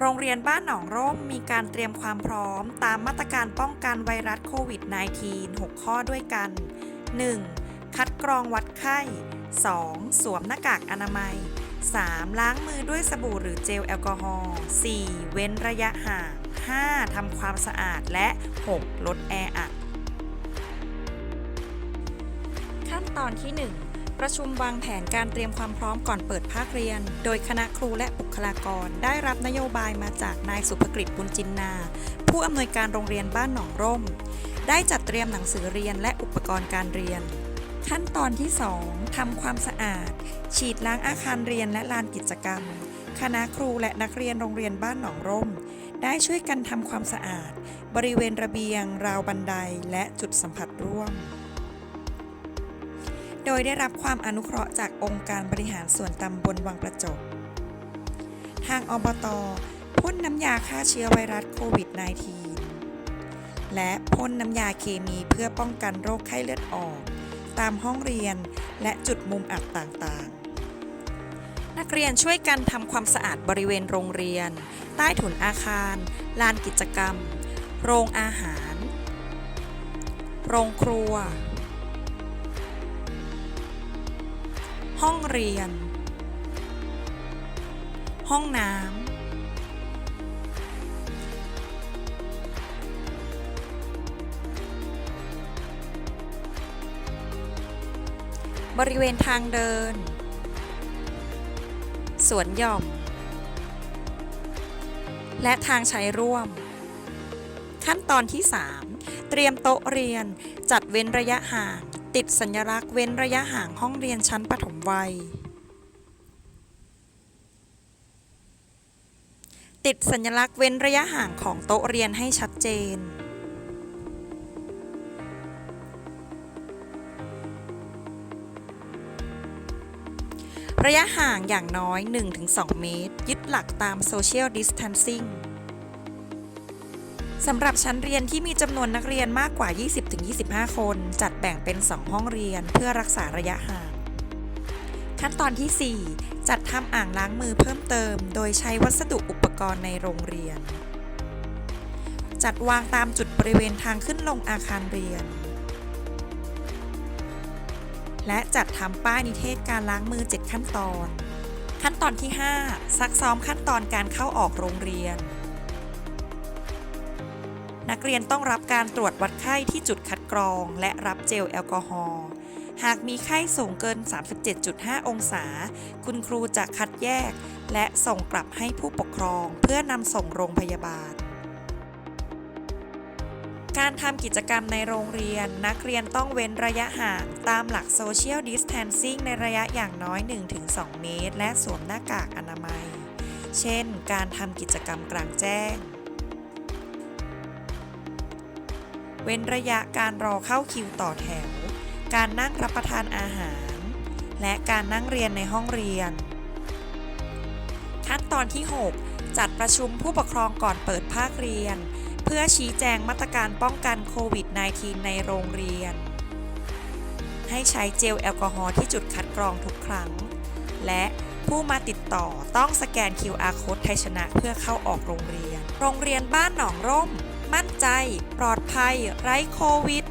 โรงเรียนบ้านหนองร่มมีการเตรียมความพร้อม ตามมาตรการป้องกันไวรัสโควิด -19 6 ข้อด้วยกัน 1. คัดกรองวัดไข้ 2. สวมหน้ากากอนามัย 3. ล้างมือด้วยสบู่หรือเจลแอลกอฮอล์ 4. เว้นระยะห่าง 5. ทำความสะอาดและ 6. ลดแออัด ขั้นตอนที่ 1 ประชุมวางแผนการเตรียมความพร้อมก่อนเปิดภาคเรียน โดยคณะครูและบุคลากร ได้รับนโยบายมาจากนายสุภกฤษบุญจินนา ผู้อำนวยการโรงเรียนบ้านหนองร่ม ได้จัดเตรียมหนังสือเรียนและอุปกรณ์การเรียน ขั้นตอนที่ 2ทำความสะอาด ฉีดล้างอาคารเรียนและลานกิจกรรม คณะครูและนักเรียนโรงเรียนบ้านหนองร่ม ได้ช่วยกันทำความสะอาด บริเวณระเบียง ราวบันได และจุดสัมผัสร่วม โดยได้รับความอนุเคราะห์จากองค์การบริหารส่วนตำบลวังประจบ ทางอบตพ่นน้ำยาฆ่าเชื้อไวรัสโควิด -19 และพ่นน้ำยาเคมีเพื่อป้องกันโรคไข้เลือดออก ตามห้องเรียนและจุดมุมอับต่างๆ นักเรียนช่วยกันทำความสะอาดบริเวณโรงเรียน ใต้ถุนอาคาร ลานกิจกรรม โรงอาหาร โรงครัว ห้องเรียน ห้องน้ำบริเวณทางเดิน สวนหย่อม และทางใช้ร่วม ขั้นตอนที่ 3 เตรียมโต๊ะเรียนจัดเว้นระยะห่าง ติดสัญลักษณ์เว้นระยะห่างห้องเรียนชั้นปฐมวัย ติดสัญลักษณ์เว้นระยะห่างของโต๊ะเรียนให้ชัดเจน ระยะห่างอย่างน้อย 1-2 เมตร ยึดหลักตาม Social Distancing สำหรับชั้นเรียนที่มีจำนวนนักเรียนมากกว่า 20-25 คน จัดแบ่งเป็น 2 ห้องเรียนเพื่อรักษาระยะห่าง ขั้นตอนที่ 4 จัดทำอ่างล้างมือเพิ่มเติม โดยใช้วัสดุอุปกรณ์ในโรงเรียน จัดวางตามจุดบริเวณทางขึ้นลงอาคารเรียน และจัดทำป้ายนิเทศการล้างมือ 7 ขั้นตอน ขั้นตอนที่ 5 ซักซ้อมขั้นตอนการเข้าออกโรงเรียน นักเรียนต้องรับการตรวจวัดไข้ที่จุดคัดกรอง และรับเจลแอลกอฮอล์ หากมีไข้สูงเกิน 37.5 องศา คุณครูจะคัดแยก และส่งกลับให้ผู้ปกครองเพื่อนำส่งโรงพยาบาลการทำกิจกรรมในโรงเรียน นักเรียนต้องเว้นระยะห่างตามหลัก Social Distancing ในระยะอย่างน้อย 1-2 เมตร และสวมหน้ากากอนามัย เช่น การทำกิจกรรมกลางแจ้ง เว้นระยะการรอเข้าคิวต่อแถว การนั่งรับประทานอาหาร และการนั่งเรียนในห้องเรียน ขั้นตอนที่ 6 จัดประชุมผู้ปกครองก่อนเปิดภาคเรียน เพื่อชี้แจงมาตรการป้องกันโควิด -19 ในโรงเรียน ให้ใช้เจลแอลกอฮอล์ที่จุดคัดกรองทุกครั้ง และผู้มาติดต่อต้องสแกน QR code ไทยชนะเพื่อเข้าออกโรงเรียน โรงเรียนบ้านหนองร่ม มั่นใจ ปลอดภัย ไร้โควิด